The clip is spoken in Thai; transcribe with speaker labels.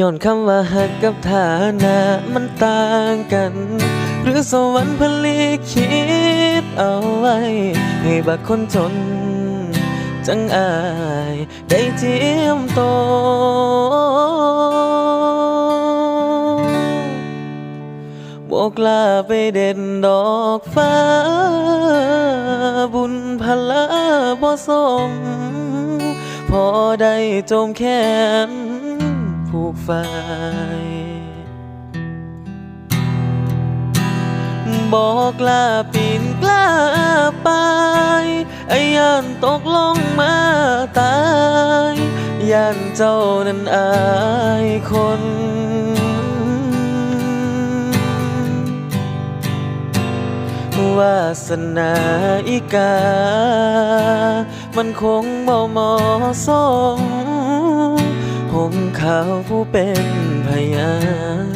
Speaker 1: ย้อนคำว่าหักกับฐานะมันต่างกัน หรือสวรรค์พลิคิดเอาไว้ ให้บักคนจน จังอายได้เจียมโตบอกลาไปเด่นดอกฟ้า บุญพลาบ่สม พอได้จมแขน ผูกไฟบอกลาปีนกล้าไปไอ้ยันตกลงมาตายยันเจ้านั้นอายคนวาสนาอีกา มันคงบ่เหมาะสม หงเขาผู้เป็นพยาน